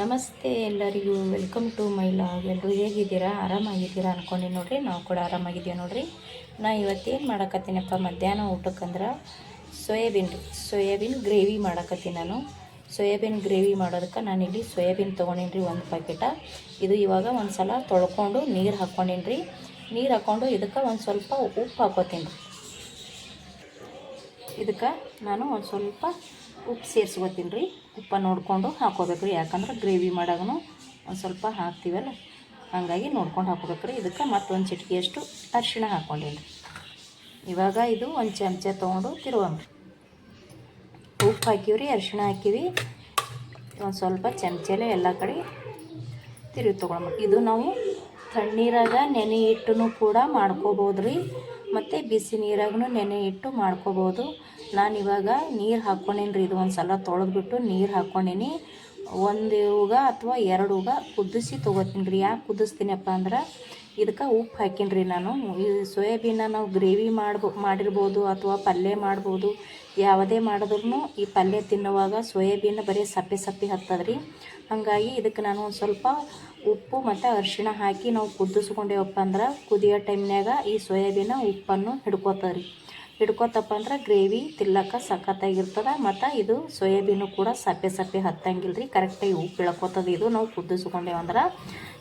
ನಮಸ್ತೆ ಎಲ್ಲರಿಗೂ welcome to my log ಎಲ್ಲರೂ ಹೇಗಿದ್ದೀರಾ? ಆರಾಮಾಗಿದ್ದೀರಾ ಅಂದ್ಕೊಂಡು ನೋಡ್ರಿ. ನಾವು ಕೂಡ ಆರಾಮಾಗಿದ್ದೀವಿ ನೋಡ್ರಿ. ನಾ ಇವತ್ತೇನು ಮಾಡಕತ್ತೀನಪ್ಪ? ಮಧ್ಯಾಹ್ನ ಊಟಕ್ಕಂದ್ರೆ ಸೋಯಾಬೀನ್ ಸೋಯಾಬೀನ್ ಗ್ರೇವಿ ಮಾಡಕತ್ತೀನಿ ನಾನು. ಸೋಯಾಬೀನ್ ಗ್ರೇವಿ ಮಾಡೋದಕ್ಕೆ ನಾನಿಲ್ಲಿ ಸೋಯಾಬೀನ್ ತೊಗೊಂಡೀನಿ ರೀ ಒಂದು ಪ್ಯಾಕೆಟ ಇದು ಇವಾಗ ಒಂದು ಸಲ ತೊಳ್ಕೊಂಡು ನೀರು ಹಾಕ್ಕೊಂಡೀನಿ ರೀ ನೀರು ಹಾಕ್ಕೊಂಡು ಇದಕ್ಕೆ ಒಂದು ಸ್ವಲ್ಪ ಉಪ್ಪು ಹಾಕೋತೀನಿ ರೀ. ಇದಕ್ಕೆ ನಾನು ಒಂದು ಸ್ವಲ್ಪ ಉಪ್ಪು ಸೇರಿಸ್ಕೊತೀನಿ ರೀ. ಉಪ್ಪ ನೋಡಿಕೊಂಡು ಹಾಕೋಬೇಕು ರೀ. ಯಾಕಂದ್ರೆ ಗ್ರೇವಿ ಮಾಡಾಗೂ ಒಂದು ಸ್ವಲ್ಪ ಹಾಕ್ತೀವಲ್ಲ. ಹಾಗಾಗಿ ನೋಡ್ಕೊಂಡು ಹಾಕೋಬೇಕು ರೀ. ಇದಕ್ಕೆ ಮತ್ತೊಂದು ಚಿಟಿಕೆಯಷ್ಟು ಅರಿಶಿಣ ರೀ. ಇವಾಗ ಇದು ಒಂದು ಚಮಚ ತೊಗೊಂಡು ತಿರುವಂಬ್ರಿ ಉಪ್ಪು ಹಾಕಿವ್ರಿ ಅರಿಶಿಣ ಹಾಕಿವಿ ಒಂದು ಸ್ವಲ್ಪ ಚಮಚಲೆ ಎಲ್ಲ ಕಡೆ ತಿರುವಿ ತೊಗೊಳ್ಬೇಕು. ಇದು ನಾವು ತಣ್ಣೀರಾಗ ನೆನೆ ಇಟ್ಟು ಕೂಡ ಮಾಡ್ಕೋಬೋದು ರೀ. ಮತ್ತು ಬಿಸಿ ನೀರಾಗೂ ನೆನೆ ಇಟ್ಟು ಮಾಡ್ಕೋಬೋದು. ನಾನು ಇವಾಗ ನೀರು ಹಾಕ್ಕೊಂಡೇನಿ ರೀ ಇದು ಒಂದು ಸಲ ತೊಳೆದ್ಬಿಟ್ಟು ನೀರು ಹಾಕ್ಕೊಂಡೇನಿ ಒಂದು ಉಗ ಅಥವಾ ಎರಡು ಉಗ ಕುದಿಸಿ ತೊಗೋತೀನಿ ರೀ ಯಾಕೆ ಕುದಿಸ್ತೀನಪ್ಪ ಅಂದ್ರೆ ಇದಕ್ಕೆ ಉಪ್ಪು ಹಾಕೀನಿ ರೀ ನಾನು. ಈ ಸೋಯಾಬೀನ ನಾವು ಗ್ರೇವಿ ಮಾಡ್ಬೋ, ಮಾಡಿರ್ಬೋದು ಅಥವಾ ಪಲ್ಯ ಮಾಡ್ಬೋದು. ಯಾವುದೇ ಮಾಡಿದ್ರೂ ಈ ಪಲ್ಯ ತಿನ್ನುವಾಗ ಸೋಯಾಬೀನ್ ಬರೀ ಸಪ್ಪೆ ಸಪ್ಪೆ ಹತ್ತದ್ರಿ. ಹಾಗಾಗಿ ಇದಕ್ಕೆ ನಾನು ಒಂದು ಸ್ವಲ್ಪ ಉಪ್ಪು ಮತ್ತು ಅರಿಶಿಣ ಹಾಕಿ ನಾವು ಕುದಿಸ್ಕೊಂಡೇವಪ್ಪ ಅಂದ್ರೆ ಕುದಿಯೋ ಟೈಮ್ನಾಗ ಈ ಸೋಯಾಬೀನ ಉಪ್ಪನ್ನು ಹಿಡ್ಕೋತಾರೆ. ರೀ ಹಿಡ್ಕೋತಪ್ಪ ಅಂದ್ರೆ ಗ್ರೇವಿ ತಿಲ್ಲಕ್ಕ ಸಖತ್ತಾಗಿರ್ತದೆ ಮತ್ತು ಇದು ಸೋಯಾಬೀನು ಕೂಡ ಸಪ್ಪೆ ಸಪ್ಪೆ ಹತ್ತಂಗಿಲ್ಲ ರೀ ಕರೆಕ್ಟಾಗಿ ಉಪ್ಪು ಇಳ್ಕೋತದೆ ಇದು ನಾವು ಕುದಿಸ್ಕೊಂಡೇವಂದ್ರೆ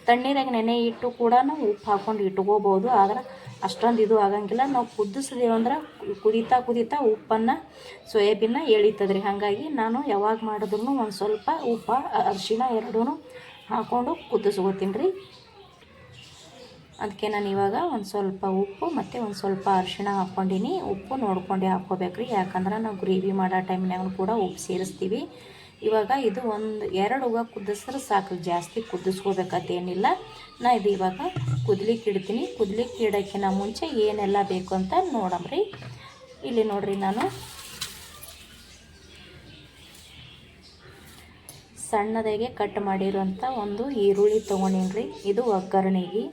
ತಣ್ಣೀರಾಗ ನೆನೆ ಇಟ್ಟು ಕೂಡ ನಾವು ಉಪ್ಪು ಹಾಕ್ಕೊಂಡು ಇಟ್ಕೋಬೋದು. ಆದ್ರೆ ಅಷ್ಟೊಂದು ಇದು ಆಗಂಗಿಲ್ಲ. ನಾವು ಕುದಿಸಿದೇವಂದ್ರೆ ಕುದೀತಾ ಕುದೀತಾ ಉಪ್ಪನ್ನು ಸೋಯಾಬೀನ ಎಳಿತದೆ ರೀ ಹಾಗಾಗಿ ನಾನು ಯಾವಾಗ ಮಾಡಿದ್ರು ಒಂದು ಸ್ವಲ್ಪ ಉಪ್ಪು, ಅರಿಶಿಣ ಎರಡೂ ಹಾಕ್ಕೊಂಡು ಕುದಿಸ್ಕೊತೀನಿ ರೀ. ಅದಕ್ಕೆ ನಾನು ಇವಾಗ ಒಂದು ಸ್ವಲ್ಪ ಉಪ್ಪು ಮತ್ತು ಒಂದು ಸ್ವಲ್ಪ ಅರಿಶಿಣ ಹಾಕ್ಕೊಂಡಿನಿ. ಉಪ್ಪು ನೋಡ್ಕೊಂಡು ಹಾಕ್ಕೋಬೇಕು ರೀ ಯಾಕಂದ್ರೆ ನಾವು ಗ್ರೇವಿ ಮಾಡೋ ಟೈಮ್ನಾಗೂ ಕೂಡ ಉಪ್ಪು ಸೇರಿಸ್ತೀವಿ. ಇವಾಗ ಇದು ಒಂದು ಎರಡು ಉಗ ಕುದಿಸಿದ್ರೆ ಸಾಕು. ಜಾಸ್ತಿ ಕುದಿಸ್ಕೋಬೇಕಂತೇನಿಲ್ಲ ನಾ ಇದು ಇವಾಗ ಕುದ್ಲಿಕ್ಕೆ ಇಡ್ತೀನಿ. ಕುದ್ಲಿಕ್ಕೆ ಇಡೋಕ್ಕಿಂತ ಮುಂಚೆ ಏನೆಲ್ಲ ಬೇಕು ಅಂತ ನೋಡಮ್ರಿ. ಇಲ್ಲಿ ನೋಡ್ರಿ ನಾನು ಸಣ್ಣದಾಗೆ ಕಟ್ ಮಾಡಿರೋಂಥ ಒಂದು ಈರುಳ್ಳಿ ತೊಗೊಂಡಿನ್ರಿ. ಇದು ಒಗ್ಗರಣೆಗೆ.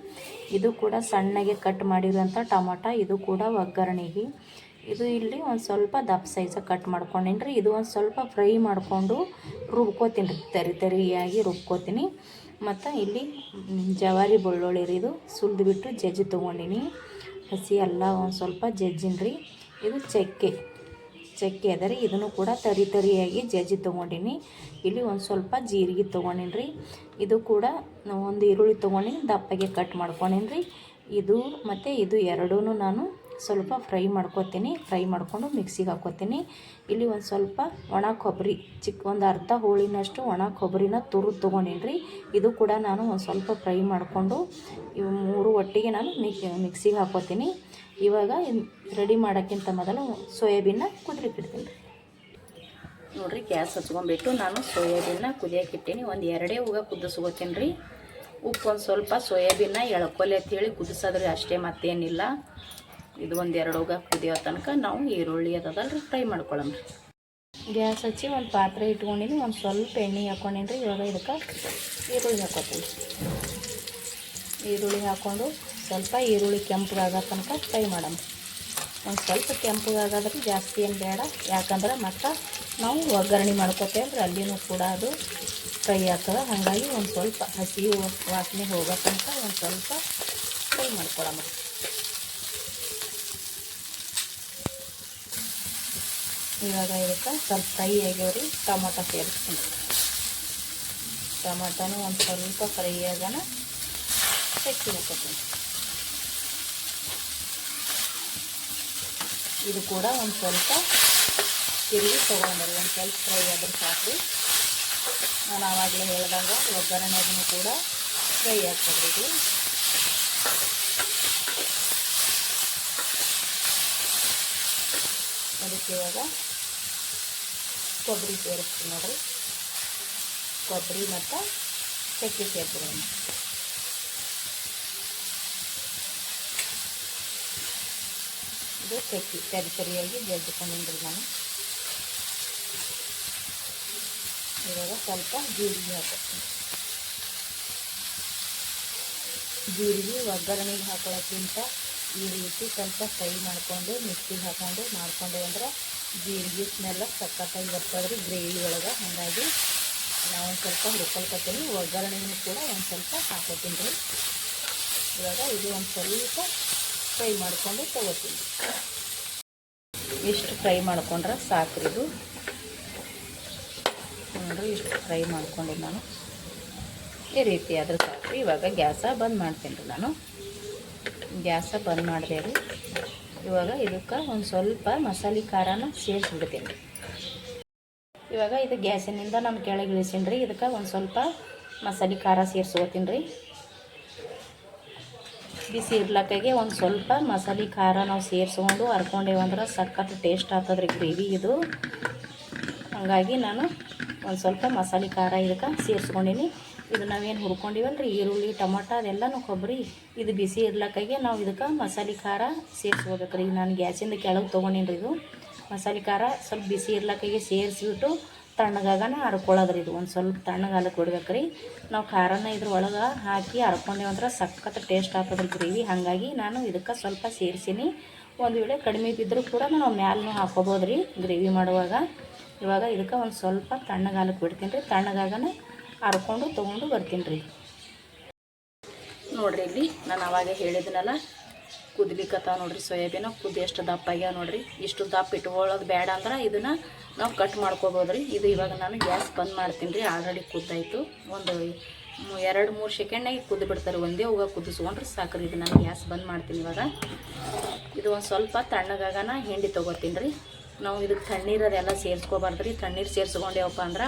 ಇದು ಕೂಡ ಸಣ್ಣಗೆ ಕಟ್ ಮಾಡಿರೋಂಥ ಟೊಮಟ. ಇದು ಕೂಡ ಒಗ್ಗರಣೆಗೆ. ಇದು ಇಲ್ಲಿ ಒಂದು ಸ್ವಲ್ಪ ದಪ್ಪ ಸೈಜಾಗಿ ಕಟ್ ಮಾಡ್ಕೊಂಡಿನ್ರಿ. ಇದು ಒಂದು ಸ್ವಲ್ಪ ಫ್ರೈ ಮಾಡಿಕೊಂಡು ರುಬ್ಕೋತೀನಿ ರೀ ತರಿ ತರಿಯಾಗಿ ರುಬ್ಕೋತೀನಿ. ಮತ್ತು ಇಲ್ಲಿ ಜವಾರಿ ಬೆಳ್ಳುಳ್ಳಿ ರೀ ಇದು. ಸುಲಿದ್ಬಿಟ್ಟು ಜಜ್ಜಿ ತೊಗೊಂಡಿನಿ. ಹಸಿ ಎಲ್ಲ ಒಂದು ಸ್ವಲ್ಪ ಜಜ್ಜಿನ್ರಿ. ಇದು ಚಕ್ಕೆ. ಚಕ್ಕೆ ಅದ ರೀ ಇದನ್ನು ಕೂಡ ತರಿ ತರಿಯಾಗಿ ಜಜ್ಜಿ ತೊಗೊಂಡಿನಿ. ಇಲ್ಲಿ ಒಂದು ಸ್ವಲ್ಪ ಜೀರಿಗೆ ತೊಗೊಂಡಿನಿ ಇದು ಕೂಡ ಒಂದು ಈರುಳ್ಳಿ ತೊಗೊಂಡಿನಿ, ದಪ್ಪಗೆ ಕಟ್ ಮಾಡ್ಕೊಂಡೀನಿ ಇದು ಮತ್ತು ಇದು ಎರಡೂ ನಾನು ಸ್ವಲ್ಪ ಫ್ರೈ ಮಾಡ್ಕೊತೀನಿ. ಫ್ರೈ ಮಾಡಿಕೊಂಡು ಮಿಕ್ಸಿಗೆ ಹಾಕೋತೀನಿ. ಇಲ್ಲಿ ಒಂದು ಸ್ವಲ್ಪ ಒಣ ಕೊಬ್ಬರಿ ಚಿಕ್ಕ ಒಂದು ಅರ್ಧ ಹೋಳಿನಷ್ಟು ಒಣ ಕೊಬ್ಬರಿನ ತುರು ತೊಗೊಂಡೀನಿ ಇದು ಕೂಡ ನಾನು ಒಂದು ಸ್ವಲ್ಪ ಫ್ರೈ ಮಾಡಿಕೊಂಡು ಇವು ಮೂರು ಒಟ್ಟಿಗೆ ನಾನು ಮಿಕ್ಸಿಗೆ ಹಾಕ್ಕೋತೀನಿ ಇವಾಗ ರೆಡಿ ಮಾಡೋಕ್ಕಿಂತ ಮೊದಲು ಸೋಯಾಬೀನ್ನ ರೀ ನೋಡಿರಿ ಗ್ಯಾಸ್ ಹಚ್ಕೊಂಡ್ಬಿಟ್ಟು ನಾನು ಸೋಯಾಬೀನ್ನ ಕುದಿಯಾಕಿಟ್ಟೀನಿ. ಇಟ್ಟೀನಿ ಒಂದು ಎರಡೇ ಹೂಗ ಕುದಿಸ್ಕೋತೀನಿ ರೀ. ಉಪ್ಪು ಒಂದು ಸ್ವಲ್ಪ ಸೋಯಾಬೀನ್ನ ಎಳ್ಕೊಲೆ ಅಂತೇಳಿ ಕುದಿಸೋದ್ರಿ ಅಷ್ಟೇ ಮತ್ತೇನಿಲ್ಲ. ಇದು ಒಂದು ಎರಡು ಹೋಗ ಕುದಿಯೋ ತನಕ ನಾವು ಈರುಳ್ಳಿ ಅದಲ್ಲ ರೀ ಫ್ರೈ ಮಾಡ್ಕೊಳ್ಳೋಣ ಗ್ಯಾಸ್ ಹಚ್ಚಿ ಒಂದು ಪಾತ್ರೆ ಇಟ್ಕೊಂಡಿನಿ ಒಂದು ಸ್ವಲ್ಪ ಎಣ್ಣೆ ಹಾಕ್ಕೊಂಡಿನಿ ರೀ. ಇವಾಗ ಇದಕ್ಕೆ ಈರುಳ್ಳಿ ಹಾಕೋತೀನಿ. ಈರುಳ್ಳಿ ಹಾಕ್ಕೊಂಡು ಸ್ವಲ್ಪ ಈರುಳ್ಳಿ ಕೆಂಪಗಾಗೋ ತನಕ ಫ್ರೈ ಮಾಡೋಣ. ಒಂದು ಸ್ವಲ್ಪ ಕೆಂಪಗಾಗೋದ್ರೆ ಜಾಸ್ತಿ ಏನು ಬೇಡ. ಯಾಕಂದ್ರೆ ಮತ್ತೆ ನಾವು ಒಗ್ಗರಣೆ ಮಾಡ್ಕೋತೇವೆ ಅಲ್ಲಿನೂ ಕೂಡ ಅದು ಫ್ರೈ ಆಗ್ತದೆ. ಹಾಗಾಗಿ ಒಂದು ಸ್ವಲ್ಪ ಹಸಿ ವಾಸನೆ ಹೋಗೋ ತನಕ ಒಂದು ಸ್ವಲ್ಪ ಫ್ರೈ ಮಾಡ್ಕೊಳಮ್ಮ ಇವಾಗ ಇದಕ್ಕೆ ಸ್ವಲ್ಪ ಫ್ರೈ ಆಗ್ಯಾವ್ರಿ ಟೊಮೊಟೊ ಸೇರಿಸ್ತೀನಿ. ಟೊಮೊಟೊನೂ ಒಂದು ಸ್ವಲ್ಪ ಫ್ರೈ ಆಗೋಣ. ಹೆಚ್ಚಿ ಹಾಕೋತೀನಿ. ಇದು ಕೂಡ ಒಂದು ಸ್ವಲ್ಪ ತಿರುಗಿ ತೊಗೊಂಡ್ರಿ ಒಂದು ಸ್ವಲ್ಪ ಫ್ರೈ ಆದ್ರೆ ಸಾಕು ನಾನು ಆವಾಗಲೇ ಹೇಳಿದಾಗ ಒಗ್ಗರಣೆಗೂ ಕೂಡ ಫ್ರೈ ಆಗ್ತದೆ ಇದು. ಅದಕ್ಕೆ ಇವಾಗ ಕೊಬ್ಬರಿ ಸೇರಿಸ್ತೀನಿ ನೋಡಿರಿ. ಕೊಬ್ಬರಿ ಮತ್ತು ಚಕ್ಕೆ ಸೇರ್ತೀನಿ. ಇದು ಚಕ್ಕಿ ಸರಿ ಸರಿಯಾಗಿ ನಾನು. ಇವಾಗ ಸ್ವಲ್ಪ ಜೀರಿಗೆ ಹಾಕ್ತೀನಿ ಜೀರಿಗೆ ಒಗ್ಗರಣೆಗೆ ಹಾಕೊಳ್ಳೋಕ್ಕಿಂತ ಈ ರೀತಿ ಸ್ವಲ್ಪ ಫ್ರೈ ಮಾಡಿಕೊಂಡು ಮಿಕ್ಸಿಗೆ ಹಾಕೊಂಡು ಮಾಡಿಕೊಂಡು ಅಂದ್ರೆ ಜೀರಿಗೆ ಸ್ಮೆಲ್ಲ ಸಕ್ಕತ್ತಾಗಿ ಬರ್ತದ್ರಿ ಗ್ರೇವಿ ಒಳಗೆ. ಹಾಗಾಗಿ ನಾವು ಒಂದು ಸ್ವಲ್ಪ ಹುಡ್ಕೊಳ್ಕೊತೀನಿ ಒಗ್ಗರಣೆನೂ ಕೂಡ ಒಂದು ಸ್ವಲ್ಪ ಹಾಕೋತೀನಿ ರೀ. ಇವಾಗ ಇದು ಒಂದು ಸ್ವಲ್ಪ ಫ್ರೈ ಮಾಡಿಕೊಂಡು ತಗೋತೀನಿ. ಇಷ್ಟು ಫ್ರೈ ಮಾಡ್ಕೊಂಡ್ರೆ ಸಾಕು ಇದು. ನೋಡಿರಿ, ಇಷ್ಟು ಫ್ರೈ ಮಾಡ್ಕೊಂಡೆ ನಾನು ಈ ರೀತಿ ಆದ್ರೆ ಸಾಕು ಇವಾಗ ಗ್ಯಾಸ ಬಂದ್ ಮಾಡ್ತೀನಿ ನಾನು. ಗ್ಯಾಸ ಬಂದ್ ಮಾಡಿದೆ ರೀ ಇವಾಗ ಇದಕ್ಕೆ ಒಂದು ಸ್ವಲ್ಪ ಮಸಾಲೆ ಖಾರನ ಸೇರಿಸ್ಬಿಡ್ತೀನಿ. ಇವಾಗ ಇದು ಗ್ಯಾಸಿನಿಂದ ನಾನು ಕೆಳಗೆ ಇಳಿಸೀನಿ ರೀ ಇದಕ್ಕೆ ಒಂದು ಸ್ವಲ್ಪ ಮಸಾಲೆ ಖಾರ ಸೇರಿಸ್ಕೋತೀನಿ ರೀ. ಬಿಸಿ ಇರ್ಲಕ್ಕಾಗೆ ಒಂದು ಸ್ವಲ್ಪ ಮಸಾಲೆ, ಖಾರ ನಾವು ಸೇರಿಸ್ಕೊಂಡು ಹರ್ಕೊಂಡೇವಂದ್ರೆ ಸಖತ್ ಟೇಸ್ಟ್ ಆಗ್ತದ್ರಿ ರೀ ಗ್ರೇವಿ ಇದು. ಹಾಗಾಗಿ ನಾನು ಒಂದು ಸ್ವಲ್ಪ ಮಸಾಲೆ, ಖಾರ ಇದಕ್ಕೆ ಸೇರಿಸ್ಕೊಂಡೀನಿ. ಇದು ನಾವೇನು ಹುರ್ಕೊಂಡಿವಲ್ಲ ರೀ ಈರುಳ್ಳಿ, ಟೊಮಟ ಅದೆಲ್ಲನೂ ಕೊಬ್ಬರಿ ಇದು ಬಿಸಿ ಇರ್ಲಕ್ಕಾಗೆ ನಾವು ಇದಕ್ಕೆ ಮಸಾಲೆ, ಖಾರ ಸೇರಿಸ್ಕೋಬೇಕ್ರಿ ನಾನು ಗ್ಯಾಸಿಂದ ಕೆಳಗೆ ತೊಗೊಂಡಿನಿ ಇದು. ಮಸಾಲೆ, ಖಾರ ಸ್ವಲ್ಪ ಬಿಸಿ ಇರ್ಲಕ್ಕಾಗೆ ಸೇರಿಸ್ಬಿಟ್ಟು ತಣ್ಣಗಾಗನ ಹರ್ಕೊಳ್ಳೋದ್ರಿ ಇದು. ಒಂದು ಸ್ವಲ್ಪ ತಣ್ಣಗಾಲಕ್ಕೆ ಬಿಡ್ಬೇಕು ರೀ ನಾವು ಖಾರನ ಇದ್ರ ಒಳಗೆ ಹಾಕಿ ಹರ್ಕೊಂಡೇವಂದ್ರೆ ಸಖತ್ ಟೇಸ್ಟ್ ಆಗ್ತದ್ರಿ ಗ್ರೇವಿ. ಹಾಗಾಗಿ ನಾನು ಇದಕ್ಕೆ ಸ್ವಲ್ಪ ಸೇರಿಸೀನಿ. ಒಂದು ವೇಳೆ ಕಡಿಮೆ ಬಿದ್ದರೂ ಕೂಡ ನಾವು ಮ್ಯಾಲೂ ಹಾಕೋಬೋದು ರೀ ಗ್ರೇವಿ ಮಾಡುವಾಗ. ಇವಾಗ ಇದಕ್ಕೆ ಒಂದು ಸ್ವಲ್ಪ ತಣ್ಣಗಾಲಕ್ಕೆ ಬಿಡ್ತೀನಿ ರೀ ತಣ್ಣಗಾಗನ ಹರ್ಕೊಂಡು ತೊಗೊಂಡು ಬರ್ತೀನಿ ರೀ ನೋಡಿರಿ ಇಲ್ಲಿ ನಾನು ಅವಾಗ ಹೇಳಿದ್ನಲ್ಲ ಕುದ್ಲಿಕ್ಕತ್ತಾವ ನೋಡ್ರಿ, ಸೋಯಾಬೀನ ಕುದ್ದು ಎಷ್ಟು ದಪ್ಪ ಆಗ್ಯಾವ ನೋಡ್ರಿ. ಇಷ್ಟು ದಪ್ಪ ಇಟ್ಕೊಳ್ಳೋದು ಬೇಡ ಅಂದ್ರೆ ಇದನ್ನು ನಾವು ಕಟ್ ಮಾಡ್ಕೋಬೋದು ರೀ ಇದು ಇವಾಗ ನಾನು ಗ್ಯಾಸ್ ಬಂದ್ ಮಾಡ್ತೀನಿ ರೀ, ಆಲ್ರೆಡಿ ಕುದ್ದಾಯ್ತು. ಒಂದು ಎರಡು ಮೂರು ಸೆಕೆಂಡ್ನಾಗ ಕುದ್ದು ಬಿಡ್ತಾರೆ, ಒಂದೇ ಹೋಗ ಕುದಿಸ್ಕೊಂಡ್ರೆ ಸಾಕ್ರಿ, ಇದು ನಾನು ಗ್ಯಾಸ್ ಬಂದ್ ಮಾಡ್ತೀನಿ ಇವಾಗ. ಇದು ಒಂದು ಸ್ವಲ್ಪ ತಣ್ಣಗಾಗನ ಹಿಂಡಿ ತೊಗೋತೀನಿ ರೀ. ನಾವು ಇದಕ್ಕೆ ತಣ್ಣೀರದೆಲ್ಲ ಸೇರಿಸ್ಕೋಬಾರ್ದು ರೀ ತಣ್ಣೀರು ಸೇರಿಸ್ಕೊಂಡೇವಪ್ಪ ಅಂದ್ರೆ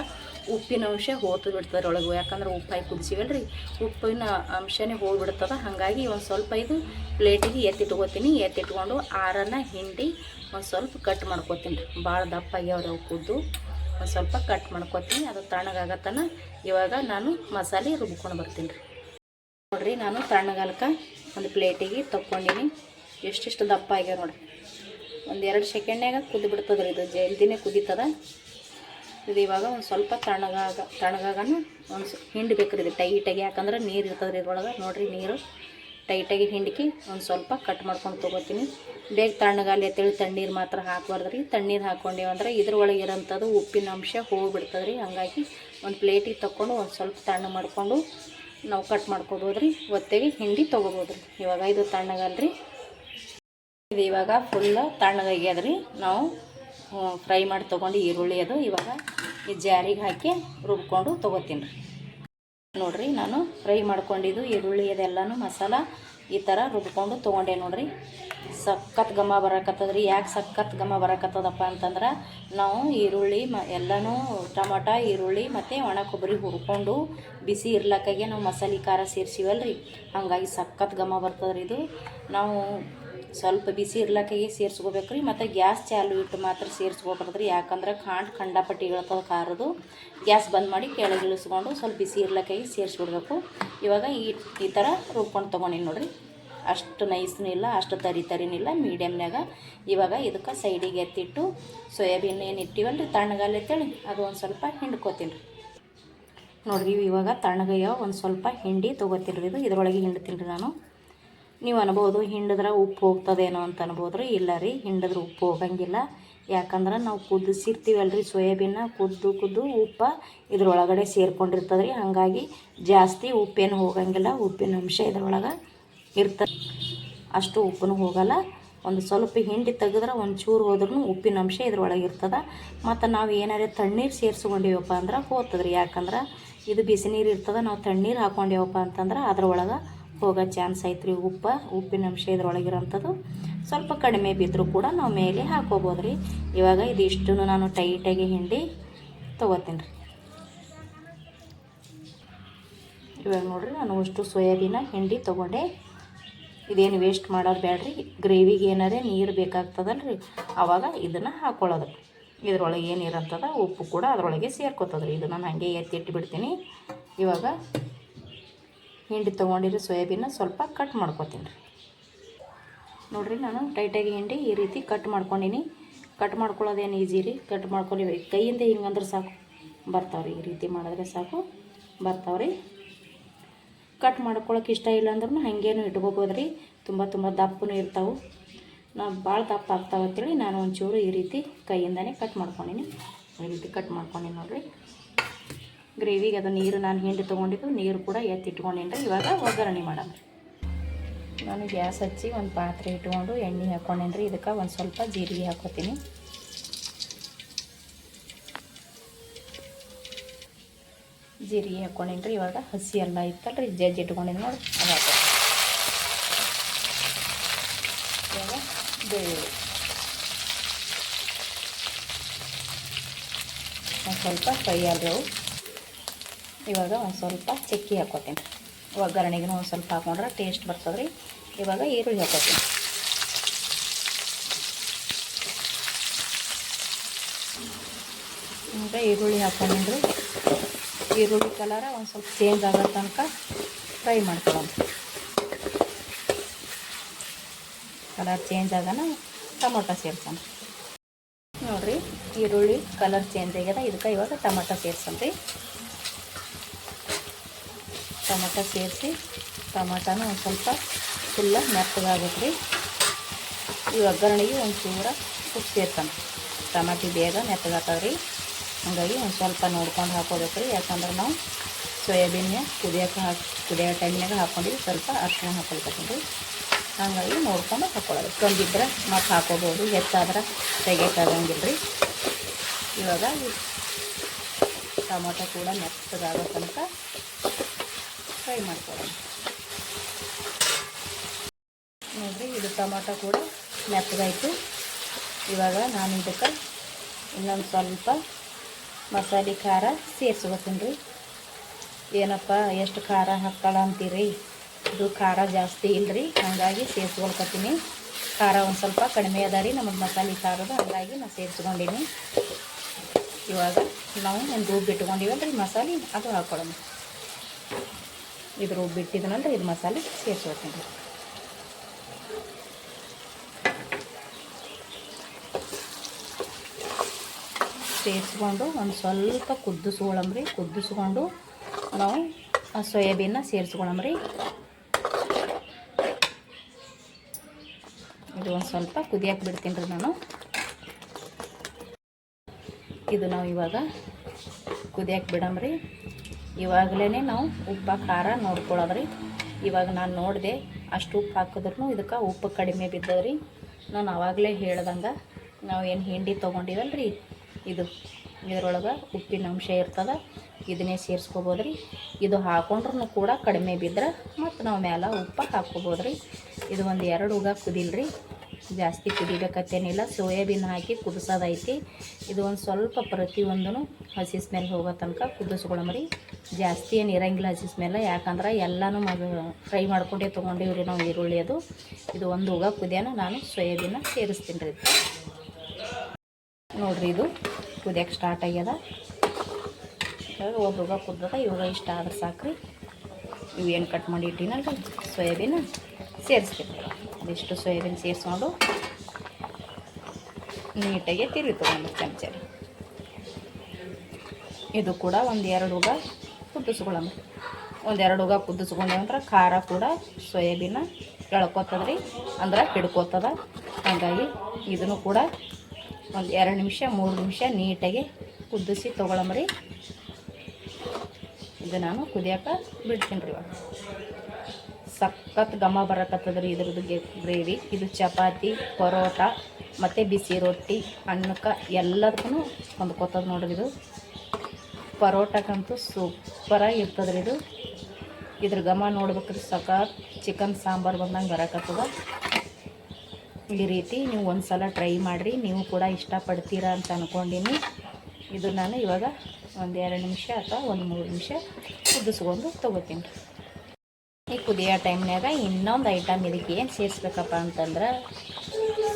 ಉಪ್ಪಿನ ಅಂಶ ಹೋತು ಬಿಡ್ತದೆ ಒಳಗೆ. ಯಾಕಂದ್ರೆ ಉಪ್ಪು ಹಾಕಿ ಕುದಿಸಿವಲ್ಲ ರೀ ಉಪ್ಪಿನ ಅಂಶನೇ ಹೋಗ್ಬಿಡ್ತದೆ. ಹಾಗಾಗಿ ಒಂದು ಸ್ವಲ್ಪ ಇದು ಪ್ಲೇಟಿಗೆ ಎತ್ತಿಟ್ಕೋತೀನಿ ಎತ್ತಿಟ್ಕೊಂಡು ಆರನ್ನು ಹಿಂಡಿ ಒಂದು ಸ್ವಲ್ಪ ಕಟ್ ಮಾಡ್ಕೋತೀನಿ ರೀ. ಭಾಳ ದಪ್ಪ ಆಗ್ಯಾವ್ರಿ ಅವು ಕುದ್ದು. ಒಂದು ಸ್ವಲ್ಪ ಕಟ್ ಮಾಡ್ಕೊತೀನಿ. ಅದು ತಣ್ಣಗಾಗತ್ತನ ಇವಾಗ ನಾನು ಮಸಾಲೆ ರುಬ್ಕೊಂಡು ಬರ್ತೀನಿ ರೀ. ನೋಡಿರಿ, ನಾನು ತಣ್ಣಗಾಲಕ್ಕೆ ಒಂದು ಪ್ಲೇಟಿಗೆ ತಕ್ಕೊಂಡಿನಿ. ಎಷ್ಟೆಷ್ಟು ದಪ್ಪ ಆಗ್ಯಾವ ನೋಡಿರಿ. ಒಂದು ಎರಡು ಸೆಕೆಂಡ್ನಾಗ ಕುದ್ದು ಬಿಡ್ತದ್ರಿ ಇದು. ಜಲ್ದಿನೇ ಕುದೀತದ. ಇದು ಇವಾಗ ಒಂದು ಸ್ವಲ್ಪ ತಣ್ಣಗಾಗ, ತಣ್ಣಗಾಗನ ಒಂದು ಸ್ ಹಿಂಡ್ಬೇಕು ರೀ ಇದು ಟೈಟಾಗಿ. ಯಾಕಂದ್ರೆ ನೀರು ಇರ್ತದೆ ಇದ್ರೊಳಗೆ. ನೋಡಿರಿ ನೀರು ಟೈಟಾಗಿ ಹಿಂಡಿಕಿ ಒಂದು ಸ್ವಲ್ಪ ಕಟ್ ಮಾಡ್ಕೊಂಡು ತೊಗೋತೀನಿ. ಬೇಗ ತಣ್ಣಗಾಲಿ ಅಂತೇಳಿ ತಣ್ಣೀರು ಮಾತ್ರ ಹಾಕ್ಬಾರ್ದು ರೀ ತಣ್ಣೀರು ಹಾಕ್ಕೊಂಡೇವಂದ್ರೆ ಇದ್ರೊಳಗೆ ಇರೋಂಥದ್ದು ಉಪ್ಪಿನ ಅಂಶ ಹೋಗಿಬಿಡ್ತದೆ ರೀ ಹಂಗಾಗಿ ಒಂದು ಪ್ಲೇಟಿಗೆ ತಗೊಂಡು ಒಂದು ಸ್ವಲ್ಪ ತಣ್ಣ ಮಾಡಿಕೊಂಡು ನಾವು ಕಟ್ ಮಾಡ್ಕೊಬೋದು ರೀ ಒತ್ತೆಗೆ ಹಿಂಡಿ ತೊಗೋಬೋದು ರೀ ಇವಾಗ ಇದು ತಣ್ಣಗಲ್ರಿ ಇದು ಇವಾಗ ಫುಲ್ಲು ತಣ್ಣಗಾಗ್ಯದ ರೀ ನಾವು ಫ್ರೈ ಮಾಡಿ ತೊಗೊಂಡು ಈರುಳ್ಳಿ ಅದು ಇವಾಗ ಈ ಜಾರಿಗೆ ಹಾಕಿ ರುಬ್ಕೊಂಡು ತೊಗೋತೀನಿ ರೀ. ನೋಡಿರಿ ನಾನು ಫ್ರೈ ಮಾಡ್ಕೊಂಡಿದ್ದು ಈರುಳ್ಳಿ ಅದೆಲ್ಲನೂ ಮಸಾಲ ಈ ಥರ ರುಬ್ಕೊಂಡು ತೊಗೊಂಡೆ ನೋಡಿರಿ. ಸಖತ್ ಘಮ ಬರಕತ್ತದ ರೀ ಯಾಕೆ ಸಖತ್ ಘಮ ಬರಕತ್ತದಪ್ಪ ಅಂತಂದ್ರೆ ನಾವು ಈರುಳ್ಳಿ ಮ, ಎಲ್ಲನೂ ಟಮಟ, ಈರುಳ್ಳಿ ಮತ್ತು ಒಣ ಕೊಬ್ಬರಿ ಹುರ್ಕೊಂಡು ಬಿಸಿ ಇರ್ಲಕ್ಕಾಗೆ ನಾವು ಮಸಾಲೆ ಖಾರ ಸೇರಿಸಿವಲ್ಲ ರೀ ಹಾಗಾಗಿ ಸಖತ್ ಘಮ ಬರ್ತದ್ರಿ ಇದು. ನಾವು ಸ್ವಲ್ಪ ಬಿಸಿ ಇರ್ಲಕ್ಕಾಗಿ ಸೇರಿಸ್ಕೋಬೇಕು ರೀ ಮತ್ತು ಗ್ಯಾಸ್ ಚಾಲು ಇಟ್ಟು ಮಾತ್ರ ಸೇರಿಸ್ಕೋಬಾರ್ದು ರೀ ಯಾಕಂದ್ರೆ ಖಾಂಡ್ ಖಂಡಪಟ್ಟಿ ಇಳ್ತದೆ ಖಾರದು ಗ್ಯಾಸ್ ಬಂದ್ ಮಾಡಿ ಕೆಳಗೆ ಇಳಿಸ್ಕೊಂಡು ಸ್ವಲ್ಪ ಬಿಸಿ ಇರ್ಲಕ್ಕಾಗಿ ಸೇರಿಸ್ಬಿಡ್ಬೇಕು. ಇವಾಗ ಈ ಈ ಥರ ರುಬ್ಕೊಂಡು ತೊಗೊಂಡಿನಿ ನೋಡಿರಿ. ಅಷ್ಟು ನೈಸ್ನೂ ಇಲ್ಲ, ಅಷ್ಟು ತರಿ ತರಿನಿಲ್ಲ ಮೀಡಿಯಮ್ನಾಗ ಇವಾಗ ಇದಕ್ಕೆ ಸೈಡಿಗೆ ಎತ್ತಿಟ್ಟು ಸೋಯಾಬೀನ್ ಏನು ಇಟ್ಟಿವಲ್ಲ ರೀ ತಣ್ಣಗಾಲ ಅಂತೇಳಿ ಅದು ಒಂದು ಸ್ವಲ್ಪ ಹಿಂಡ್ಕೋತೀನಿ. ರೀ ನೋಡ್ರಿ ಇವಾಗ ತಣ್ಣಗಯ್ಯ ಒಂದು ಸ್ವಲ್ಪ ಹಿಂಡಿ ತೊಗೋತೀನಿ ರೀ ಇದು. ಇದರೊಳಗೆ ಹಿಂಡ್ತೀನಿ ರೀ ನಾನು. ನೀವು ಅನ್ಬೋದು ಹಿಂಡಿದ್ರೆ ಉಪ್ಪು ಹೋಗ್ತದೇನೋ ಅಂತ ಅನ್ಬೋದು ರೀ ಇಲ್ಲ ರೀ, ಹಿಂಡಿದ್ರೆ ಉಪ್ಪು ಹೋಗಂಗಿಲ್ಲ. ಯಾಕಂದ್ರೆ ನಾವು ಕುದಿಸಿರ್ತೀವಲ್ಲ ರೀ ಸೋಯಾಬೀನ, ಕುದ್ದು ಕುದ್ದು ಉಪ್ಪು ಇದ್ರೊಳಗಡೆ ಸೇರ್ಕೊಂಡಿರ್ತದೆ ರೀ ಹಾಗಾಗಿ ಜಾಸ್ತಿ ಉಪ್ಪೇನು ಹೋಗಂಗಿಲ್ಲ, ಉಪ್ಪಿನ ಅಂಶ ಇದ್ರೊಳಗೆ ಇರ್ತದೆ ಅಷ್ಟು ಉಪ್ಪು ಹೋಗಲ್ಲ. ಒಂದು ಸ್ವಲ್ಪ ಹಿಂಡಿ ತೆಗೆದ್ರೆ ಒಂದು ಚೂರು ಹೋದ್ರೂ ಉಪ್ಪಿನ ಅಂಶ ಇದ್ರೊಳಗೆ ಇರ್ತದೆ. ಮತ್ತು ನಾವು ಏನಾರೇ ತಣ್ಣೀರು ಸೇರಿಸ್ಕೊಂಡಿವಪ್ಪ ಅಂದ್ರೆ ಹೋಗ್ತದ್ರಿ ಯಾಕಂದ್ರೆ ಇದು ಬಿಸಿ ನೀರು ಇರ್ತದೆ, ನಾವು ತಣ್ಣೀರು ಹಾಕ್ಕೊಂಡೇವಪ್ಪ ಅಂತಂದ್ರೆ ಅದ್ರೊಳಗೆ ಹೋಗೋ ಚಾನ್ಸ್ ಐತೆ ರೀ ಉಪ್ಪು. ಉಪ್ಪಿನ ಅಂಶ ಇದ್ರೊಳಗಿರೋಂಥದ್ದು. ಸ್ವಲ್ಪ ಕಡಿಮೆ ಬಿದ್ದರೂ ಕೂಡ ನಾವು ಮೇಲೆ ಹಾಕೋಬೋದು ರೀ ಇವಾಗ ಇದಿಷ್ಟು ನಾನು ಟೈಟಾಗಿ ಹಿಂಡಿ ತೊಗೋತೀನಿ ರೀ ಇವಾಗ ನೋಡ್ರಿ ನಾನು ಅಷ್ಟು ಸೋಯಾಬೀನ ಹಿಂಡಿ ತೊಗೊಂಡೆ. ಇದೇನು ವೇಸ್ಟ್ ಮಾಡೋದು ಬೇಡ್ರಿ ಗ್ರೇವಿಗೆ ಏನಾರೇ ನೀರು ಬೇಕಾಗ್ತದಲ್ಲ ರೀ ಆವಾಗ ಇದನ್ನು ಹಾಕ್ಕೊಳ್ಳೋದು ಇದ್ರೊಳಗೆ ಏನು ಇರೋಂಥದ ಉಪ್ಪು ಕೂಡ ಅದರೊಳಗೆ ಸೇರ್ಕೋತದ್ರಿ. ಇದು ನಾನು ಹಾಗೆ ಎತ್ತಿಟ್ಟು ಬಿಡ್ತೀನಿ ಇವಾಗ ಹಿಂಡಿ ತೊಗೊಂಡಿರೋ ಸೋಯಾಬೀನ ಸ್ವಲ್ಪ ಕಟ್ ಮಾಡ್ಕೊತೀನಿ ರೀ. ನೋಡಿರಿ ನಾನು ಟೈಟಾಗಿ ಹಿಂಡಿ ಈ ರೀತಿ ಕಟ್ ಮಾಡ್ಕೊಂಡಿನಿ. ಕಟ್ ಮಾಡ್ಕೊಳ್ಳೋದೇನು ಈಸಿ ರೀ? ಕಟ್ ಮಾಡ್ಕೊಳ್ಳಿ. ಕೈಯಿಂದ ಹಿಂಗಂದ್ರೆ ಸಾಕು. ಬರ್ತಾವ್ರಿ ಈ ರೀತಿ ಮಾಡಿದ್ರೆ ಸಾಕು. ಬರ್ತಾವ್ರಿ ಕಟ್ ಮಾಡ್ಕೊಳಕ್ಕೆ ಇಷ್ಟ ಇಲ್ಲ ಅಂದ್ರೂ ಹಾಗೇನು ಇಟ್ಕೋಬೋದು ರೀ. ತುಂಬ ತುಂಬ ದಪ್ಪನೂ ಇರ್ತಾವೆ. ನಾವು ಭಾಳ ದಪ್ಪ ಆಗ್ತಾವೆ ಅಂತೇಳಿ ನಾನು ಒಂಚೂರು ಈ ರೀತಿ ಕೈಯಿಂದನೇ ಕಟ್ ಮಾಡ್ಕೊಂಡಿನಿ. ಈ ರೀತಿ ಕಟ್ ಮಾಡ್ಕೊಂಡೀನಿ ನೋಡಿರಿ. ಗ್ರೇವಿಗೆ ಅದು ನೀರು ನಾನು ಹಿಂಡಿ ತೊಗೊಂಡಿದ್ದು, ನೀರು ಕೂಡ ಎತ್ತಿಟ್ಕೊಂಡೇನಿ. ಇವಾಗ ಒಗ್ಗರಣೆ ಮಾಡೋಣ. ನಾನು ಗ್ಯಾಸ್ ಹಚ್ಚಿ ಒಂದು ಪಾತ್ರೆ ಇಟ್ಕೊಂಡು ಎಣ್ಣೆ ಹಾಕ್ಕೊಂಡೇನಿ ರೀ. ಇದಕ್ಕೆ ಒಂದು ಸ್ವಲ್ಪ ಜೀರಿಗೆ ಹಾಕೋತೀನಿ ಜೀರಿಗೆ ಹಾಕ್ಕೊಂಡೇನಿ ರೀ. ಇವಾಗ ಹಸಿ ಎಲ್ಲ ಇತ್ತಲ್ಲ ರೀ. ಜಜ್ಜಿ ಇಟ್ಕೊಂಡಿನಿ ನೋಡಿ. ಅದು ಇವಾಗ ಬೇಳೆ ಒಂದು ಸ್ವಲ್ಪ ಫ್ರೈ ಆದವು. ಇವಾಗ ಒಂದು ಸ್ವಲ್ಪ ಚಕ್ಕಿ ಹಾಕೋತೀನಿ. ಒಗ್ಗರಣೆಗೆ ಒಂದು ಸ್ವಲ್ಪ ಹಾಕೊಂಡ್ರೆ ಟೇಸ್ಟ್ ಬರ್ತದೆ ರೀ ಇವಾಗ ಈರುಳ್ಳಿ ಹಾಕೋತೀನಿ. ಈಗ ಈರುಳ್ಳಿ ಹಾಕೊಂಡಿದ್ರು. ಈರುಳ್ಳಿ ಕಲರ ಒಂದು ಸ್ವಲ್ಪ ಚೇಂಜ್ ಆಗೋ ತನಕ ಫ್ರೈ ಮಾಡ್ಕೊಳ್ಳೋಣ. ಕಲರ್ ಚೇಂಜ್ ಆಗೋಣ ಟೊಮೊಟೊ ಸೇರ್ಸೋಣ. ನೋಡಿರಿ, ಈರುಳ್ಳಿ ಕಲರ್ ಚೇಂಜ್ ಆಗ್ಯದ. ಇದಕ್ಕೆ ಇವಾಗ ಟೊಮೊಟೊ ಸೇರ್ಸೋಣ ಟೊಮೊಟೊ ಸೇರಿಸಿ, ಟೊಮೆಟನ ಒಂದು ಸ್ವಲ್ಪ ಫುಲ್ಲ ಮೆತ್ತಗಾಗುತ್ತೆ ರೀ. ಈ ಒಗ್ಗರಣೆಗೆ ಒಂದು ಚೂರ ಉಪ್ಪು ಸೇರ್ತಾನೆ ಟೊಮೆಟಿ ಬೇಗ ಮೆತ್ತಗಾಗ್ತದೆ ರೀ. ಹಾಗಾಗಿ ಒಂದು ಸ್ವಲ್ಪ ನೋಡ್ಕೊಂಡು ಹಾಕೋಬೇಕು ರೀ. ಯಾಕಂದ್ರೆ ನಾವು ಸೋಯಾಬೀನ್ನ ಕುದಿಯೋಕೆ ಹಾಕಿ ಕುದಿಯೋ ಟೈಮ್ನಾಗ ಹಾಕ್ಕೊಂಡಿವಿ ಸ್ವಲ್ಪ ಅರ್ಶಿಣ ಹಾಕೊಳ್ಬೇಕಂದ್ರೆ ರೀ. ಹಾಗಾಗಿ ನೋಡ್ಕೊಂಡು ಹಾಕ್ಕೊಳ್ಳೋದು ತಂದಿದ್ರೆ ಮತ್ತೆ ಹಾಕೋಬೋದು. ಹೆಚ್ಚಾದ್ರೆ ತೆಗಿಯೋಕ್ಕಾಗಂಗಿಲ್ಲ ರೀ. ಇವಾಗ ಟೊಮೊಟೊ ಕೂಡ ಮೆತ್ತಗಾಗೋ ತನಕ ಫ್ರೈ ಮಾಡ್ಕೊಳ್ಳೋಣ. ನೋಡಿರಿ, ಇದು ಟೊಮಾಟೊ ಕೂಡ ಮೆತ್ತಗಾಯಿತು. ಇವಾಗ ನಾನು ಇದಕ್ಕೆ ಇನ್ನೊಂದು ಸ್ವಲ್ಪ ಮಸಾಲೆ ಖಾರ ಸೇರಿಸ್ಕೊತೀನಿ ರೀ. ಏನಪ್ಪ, ಎಷ್ಟು ಖಾರ ಹಾಕ್ತಾಳ ಅಂತೀರಿ? ಇದು ಖಾರ ಜಾಸ್ತಿ ಇಲ್ಲರಿ ಹಾಗಾಗಿ ಸೇರಿಸ್ಕೊಳ್ಕತ್ತೀನಿ ಖಾರ ಒಂದು ಸ್ವಲ್ಪ ಕಡಿಮೆ ಅದ ರೀ, ನಮಗೆ ಮಸಾಲೆ ಖಾರದ, ಹಾಗಾಗಿ ನಾನು ಸೇರಿಸ್ಕೊಂಡೀನಿ. ಇವಾಗ ನಾವು ಒಂದು ರುಬ್ಬಿ ಇಟ್ಕೊಂಡಿವಲ್ಲ ರೀ ಮಸಾಲೆ ಅದು ಹಾಕ್ಕೊಳ್ಳೋಣ ಇದು ರುಬ್ಬಿಟ್ಟಿದ್ನಲ್ಲ ಇದು ಮಸಾಲೆ ಸೇರಿಸ್ಕೊತೀನಿ ಸೇರಿಸ್ಕೊಂಡು ಒಂದು ಸ್ವಲ್ಪ ಕುದಿಸ್ಕೊಳಂಬ್ರಿ ಕುದಿಸ್ಕೊಂಡು ನಾವು ಆ ಸೋಯಾಬೀನ್ನ ಸೇರಿಸ್ಕೊಳಂಬ್ರಿ ಇದು ಒಂದು ಸ್ವಲ್ಪ ಕುದಿಯಕ್ಕೆ ಬಿಡ್ತೀನಿ ರೀ ನಾನು. ಇದು ನಾವು ಇವಾಗ ಕುದಿಯಕ್ಕೆ ಬಿಡಮ್ರಿ ಇವಾಗಲೇ ನಾವು ಉಪ್ಪು, ಖಾರ ನೋಡ್ಕೊಳ್ಳೋದ್ರಿ. ಇವಾಗ ನಾನು ನೋಡಿದೆ ಅಷ್ಟು ಉಪ್ಪು ಹಾಕಿದ್ರು ಇದಕ್ಕೆ ಉಪ್ಪು ಕಡಿಮೆ ಬಿದ್ದದ್ರಿ. ನಾನು ಆವಾಗಲೇ ಹೇಳ್ದಂಗೆ ನಾವು ಏನು ಹಿಂಡಿ ತೊಗೊಂಡಿವಲ್ಲ ರೀ ಇದು ಇದರೊಳಗೆ ಉಪ್ಪಿನ ಅಂಶ ಇರ್ತದೆ, ಇದನ್ನೇ ಸೇರಿಸ್ಕೋಬೋದು ರೀ ಇದು ಹಾಕೊಂಡ್ರೂ ಕೂಡ ಕಡಿಮೆ ಬಿದ್ದರೆ ಮತ್ತು ನಾವು ಮೇಲೆ ಉಪ್ಪು ಹಾಕ್ಕೋಬೋದು ರೀ ಇದು ಒಂದು ಎರಡು ಉಗ ಕುದಿಲ್ರಿ. ಜಾಸ್ತಿ ಕುದಿಬೇಕತ್ತೇನಿಲ್ಲ, ಸೋಯಾಬೀನ್ ಹಾಕಿ ಕುದಿಸೋದೈತಿ. ಇದು ಒಂದು ಸ್ವಲ್ಪ ಪ್ರತಿಯೊಂದೂ ಹಸಿ ಸ್ಮೆಲ್ ಹೋಗೋ ತನಕ ಕುದಿಸ್ಕೊಳಮ್ರಿ ಜಾಸ್ತಿ ಏನು ಇರಂಗಿಲ್ಲ ಹಸಿ ಸ್ಮೆಲ್ ಯಾಕಂದ್ರೆ ಎಲ್ಲನೂ ಮಗ ಫ್ರೈ ಮಾಡ್ಕೊಂಡೇ ತೊಗೊಂಡಿವ್ರಿ ನಾವು ಈರುಳ್ಳಿ ಅದು. ಇದು ಒಂದು ಉಗ ಕುದಿಯೋನ ನಾನು ಸೋಯಾಬೀನ ಸೇರಿಸ್ತೀನಿ ರೀ. ನೋಡಿರಿ ಇದು ಕುದಿಯಕ್ಕೆ ಸ್ಟಾರ್ಟ್ ಆಗ್ಯದ. ಒಬ್ಬ ಕುದ್ದದ, ಇವಾಗ ಇಷ್ಟ ಆದ್ರೆ ಸಾಕ್ರಿ. ಇವು ಏನು ಕಟ್ ಮಾಡಿ ಇಟ್ಟಿನಲ್ಲ ಸೋಯಾಬೀನ ಸೋಯಾಬೀನ್ ಸೇರಿಸ್ತೀನಿ. ಇದಿಷ್ಟು ಸೋಯಾಬೀನ್ ಸೇರಿಸ್ಕೊಂಡು ನೀಟಾಗಿ ತಿರುಗಿ ತೊಗೊಂಡು ಚಮಚ. ಇದು ಕೂಡ ಒಂದು ಎರಡು ಉಗ ಕುದಿಸ್ಕೊಳ್ಳೋಣ. ಒಂದು ಎರಡು ಉಗ ಕುದಿಸ್ಕೊಂಡೇವಂದ್ರೆ ಖಾರ ಕೂಡ ಸೋಯಾಬೀನ ಎಳ್ಕೊತದ್ರಿ, ಅಂದ್ರೆ ಹಿಡ್ಕೋತದ. ಹಾಗಾಗಿ ಇದನ್ನು ಕೂಡ ಒಂದು ಎರಡು ನಿಮಿಷ, ಮೂರು ನಿಮಿಷ ನೀಟಾಗಿ ಕುದಿಸಿ ತೊಗೊಳಮ್ರಿ. ಇದು ನಾನು ಕುದಿಯೋಕೆ ಬಿಡ್ತೀನಿ ರೀ ಇವಾಗ. ಸಖತ್ ಘಮ ಬರಕತ್ತದ ರೀ ಇದ್ರದ್ದು ಗ್ರೇವಿ. ಇದು ಚಪಾತಿ, ಪರೋಟ, ಮತ್ತು ಬಿಸಿ ರೊಟ್ಟಿ ಅನ್ನಕ್ಕೆ ಎಲ್ಲದಕ್ಕೂ ಹೊಂದ್ಕೋತದ ನೋಡ್ರಿ ಇದು. ಪರೋಟಕ್ಕಂತೂ ಸೂಪರಾಗಿ ಇರ್ತದ್ರಿ ಇದು. ಇದ್ರ ಘಮ ನೋಡ್ಬೇಕ್ರಿ ಸಖತ್. ಚಿಕನ್, ಸಾಂಬಾರು ಬಂದಂಗೆ ಬರಕತ್ತದ. ಈ ರೀತಿ ನೀವು ಒಂದು ಸಲ ಟ್ರೈ ಮಾಡಿರಿ. ನೀವು ಕೂಡ ಇಷ್ಟಪಡ್ತೀರಾ ಅಂತ ಅಂದ್ಕೊಂಡಿನಿ ಇದು ನಾನು ಇವಾಗ ಒಂದು ಎರಡು ನಿಮಿಷ ಅಥವಾ ಒಂದು ಮೂರು ನಿಮಿಷ ಕುದಿಸ್ಕೊಂಡು ತೊಗೋತೀನಿ. ಈ ಕುದಿಯೋ ಟೈಮ್ನಾಗ ಇನ್ನೊಂದು ಐಟಮ್ ಇದಕ್ಕೆ ಏನು ಸೇರಿಸ್ಬೇಕಪ್ಪ ಅಂತಂದ್ರೆ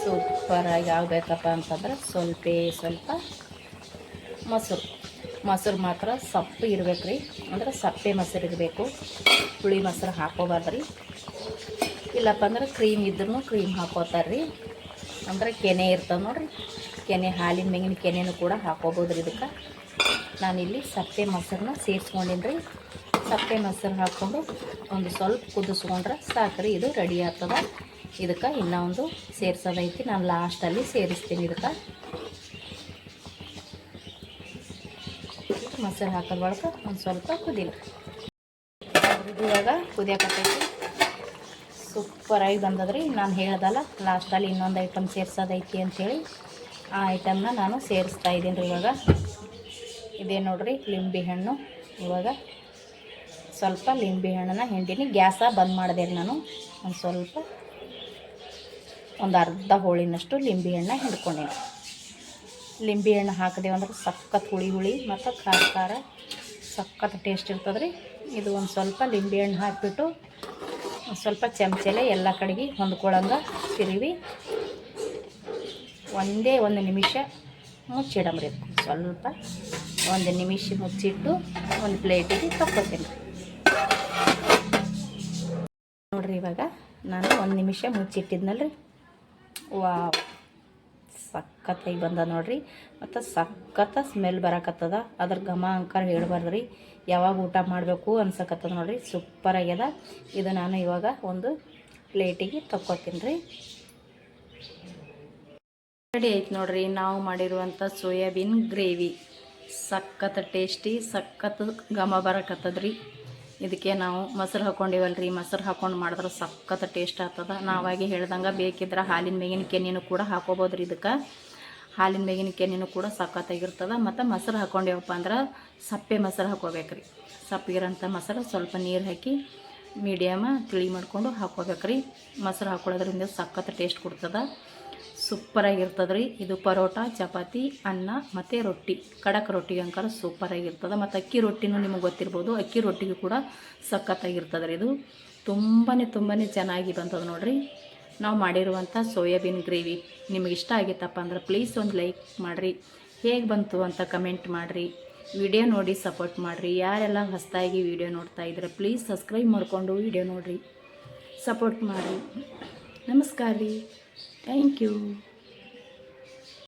ಸೂಪರಾಗಿ ಆಗಬೇಕಪ್ಪ ಅಂತಂದ್ರೆ ಸ್ವಲ್ಪ ಸ್ವಲ್ಪ ಮೊಸರು. ಮೊಸರು ಮಾತ್ರ ಸಪ್ಪು ಇರ್ಬೇಕು ರೀ ಅಂದ್ರೆ ಸಪ್ಪೆ ಮೊಸರು ಇರಬೇಕು. ಹುಳಿ ಮೊಸರು ಹಾಕೋಬಾರ್ದು ರೀ ಇಲ್ಲಪ್ಪ ಅಂದ್ರೆ ಕ್ರೀಮ್ ಇದ್ರೂ ಕ್ರೀಮ್ ಹಾಕೋತಾರೆ ರೀ ಅಂದ್ರೆ ಕೆನೆ ಇರ್ತವೆ ನೋಡಿರಿ. ಕೆನೆ ಹಾಲಿನ ಮೇಗಿನ ಕೆನೆನೂ ಕೂಡ ಹಾಕೋಬೋದು ರೀ ಇದಕ್ಕೆ. ನಾನಿಲ್ಲಿ ಸಪ್ಪೆ ಮೊಸರನ್ನ ಸೇರಿಸ್ಕೊಂಡಿನಿ ರೀ ಸಪ್ಪೆ ಮೊಸರು ಹಾಕ್ಕೊಂಡು ಒಂದು ಸ್ವಲ್ಪ ಕುದಿಸ್ಕೊಂಡ್ರೆ ಸಾಕ್ರಿ, ಇದು ರೆಡಿ ಆಗ್ತದೆ. ಇದಕ್ಕೆ ಇನ್ನೊಂದು ಸೇರ್ಸೋದೈತಿ ನಾನು ಲಾಸ್ಟಲ್ಲಿ ಸೇರಿಸ್ತೀನಿ ಇದಕ್ಕೆ. ಮೊಸರು ಹಾಕೋದ್ ಒಳಗೆ ಒಂದು ಸ್ವಲ್ಪ ಕುದಿಲ್ಲ ಇವಾಗ ಕುದಿಯಕತ್ತೈತಿ ಸೂಪರಾಗಿ ಬಂದದ್ರಿ. ನಾನು ಹೇಳ್ದಲ್ಲ ಲಾಸ್ಟಲ್ಲಿ ಇನ್ನೊಂದು ಐಟಮ್ ಸೇರಿಸೋದೈತಿ ಅಂಥೇಳಿ ಆ ಐಟಮ್ನ ನಾನು ಸೇರಿಸ್ತಾ ಇದ್ದೀನಿ ರೀ ಇವಾಗ. ಇದೇ ನೋಡಿರಿ, ಲಿಂಬೆ ಹಣ್ಣು ಇವಾಗ. ಸ್ವಲ್ಪ ಲಿಂಬೆ ಹಣ್ಣನ್ನು ಹಿಂಡಿನಿ. ಗ್ಯಾಸ ಬಂದ್ ಮಾಡಿದೆ ನಾನು. ಒಂದು ಸ್ವಲ್ಪ, ಒಂದು ಅರ್ಧ ಹೋಳಿನಷ್ಟು ಲಿಂಬೆ ಹಣ್ಣು ಹಿಂಡ್ಕೊಂಡೇನಿ. ಲಿಂಬೆ ಹಣ್ಣು ಹಾಕಿದೆವು ಅಂದ್ರೆ ಸಖತ್ ಹುಳಿ ಹುಳಿ ಮತ್ತು ಖಾರ ಖಾರ ಸಖತ್ ಟೇಸ್ಟ್ ಇರ್ತದೆ ರೀ ಇದು ಒಂದು ಸ್ವಲ್ಪ ಲಿಂಬೆ ಹಣ್ಣು ಹಾಕಿಬಿಟ್ಟು ಒಂದು ಸ್ವಲ್ಪ ಚಮಚಲೆ ಎಲ್ಲ ಕಡೆಗೆ ಹೊಂದ್ಕೊಳಂಗೆ ತಿರುವಿ. ಒಂದೇ ಒಂದು ನಿಮಿಷ ಮುಚ್ಚಿಡಮ್ರಿ ಸ್ವಲ್ಪ ಒಂದು ನಿಮಿಷ ಮುಚ್ಚಿಟ್ಟು ಒಂದು ಪ್ಲೇಟಿಗೆ ತಕ್ಕೊತೀನಿ. ನೋಡ್ರಿ ಇವಾಗ. ನಾನು ಒಂದು ನಿಮಿಷ ಮುಚ್ಚಿಟ್ಟಿದ್ನಲ್ರಿ. ವಾವ್. ಸಖತ್ತಾಗಿ ಬಂದ ನೋಡ್ರಿ. ಮತ್ತು ಸಖತ್ತ ಸ್ಮೆಲ್ ಬರಕತ್ತದ. ಅದ್ರ ಘಮ, ಅಂಕಾರ ಹೇಳ್ಬಾರ್ದ್ರಿ. ಯಾವಾಗ ಊಟ ಮಾಡಬೇಕು ಅನ್ಸಕತ್ತದ ನೋಡ್ರಿ. ಸೂಪರ್ ಆಗ್ಯದ. ಇದು ನಾನು ಇವಾಗ ಒಂದು ಪ್ಲೇಟಿಗೆ ತಕ್ಕೊತೀನಿ ರೀ ರೆಡಿ ಐತೆ ನೋಡ್ರಿ. ನಾವು ಮಾಡಿರುವಂಥ ಸೋಯಾಬೀನ್ ಗ್ರೇವಿ. ಸಖತ್ ಟೇಸ್ಟಿ ಸಖತ್ ಘಮ ಬರಕತ್ತದ್ರಿ. ಇದಕ್ಕೆ ನಾವು ಮೊಸರು ರೀ ಮೊಸರು ಹಾಕೊಂಡು ಮಾಡಿದ್ರೆ ಸಖತ್ ಟೇಸ್ಟ್ ಆಗ್ತದ. ನಾವಾಗಿ ಹೇಳ್ದಂಗೆ ಬೇಕಿದ್ರೆ ಹಾಲಿನ ಮೇಗಿನ ಕೆನೆನೂ ಕೂಡ ಹಾಕೋಬೋದ್ರಿ ಇದಕ್ಕೆ. ಹಾಲಿನ ಮೇಗಿನ ಕೆನೆನೂ ಕೂಡ ಸಖತ್ತಾಗಿರ್ತದೆ ಮತ್ತು ಮೊಸರು ಹಾಕೊಂಡೇವಪ್ಪ ಅಂದ್ರೆ ಸಪ್ಪೆ ಮೊಸರು ಹಾಕೋಬೇಕ್ರಿ. ಸಪ್ಪಿರೋಂಥ ಮೊಸರು ಸ್ವಲ್ಪ ನೀರು ಹಾಕಿ ಮೀಡಿಯಮ ತಿಳಿ ಮಾಡ್ಕೊಂಡು ಹಾಕೋಬೇಕ್ರಿ. ಮೊಸರು ಹಾಕೊಳ್ಳೋದ್ರಿಂದ ಸಖತ್ ಟೇಸ್ಟ್ ಕೊಡ್ತದೆ. ಸೂಪರಾಗಿರ್ತದೆ ರೀ ಇದು ಪರೋಟ, ಚಪಾತಿ, ಅನ್ನ ಮತ್ತು ರೊಟ್ಟಿ. ಖಡಕ್ ರೊಟ್ಟಿಗೆ ಅಂಕಾರ ಸೂಪರಾಗಿರ್ತದೆ. ಮತ್ತು ಅಕ್ಕಿ ರೊಟ್ಟಿನೂ ನಿಮಗೆ ಗೊತ್ತಿರ್ಬೋದು. ಅಕ್ಕಿ ರೊಟ್ಟಿಗೂ ಕೂಡ ಸಖತ್ತಾಗಿರ್ತದೆ ರೀ ಇದು. ತುಂಬಾ ತುಂಬಾ ಚೆನ್ನಾಗಿ ಬಂತದ ನೋಡಿರಿ. ನಾವು ಮಾಡಿರುವಂಥ ಸೋಯಾಬೀನ್ ಗ್ರೇವಿ ನಿಮಗೆ ಇಷ್ಟ ಆಗಿತ್ತಪ್ಪ ಅಂದ್ರೆ ಪ್ಲೀಸ್ ಒಂದು ಲೈಕ್ ಮಾಡಿರಿ. ಹೇಗೆ ಬಂತು ಅಂತ ಕಮೆಂಟ್ ಮಾಡಿರಿ. ವಿಡಿಯೋ ನೋಡಿ ಸಪೋರ್ಟ್ ಮಾಡಿರಿ. ಯಾರೆಲ್ಲ ಹೊಸದಾಗಿ ವಿಡಿಯೋ ನೋಡ್ತಾ ಇದ್ರೆ ಪ್ಲೀಸ್ ಸಬ್ಸ್ಕ್ರೈಬ್ ಮಾಡಿಕೊಂಡು ವಿಡಿಯೋ ನೋಡಿರಿ. ಸಪೋರ್ಟ್ ಮಾಡಿರಿ. ನಮಸ್ಕಾರ ರೀ. Thank you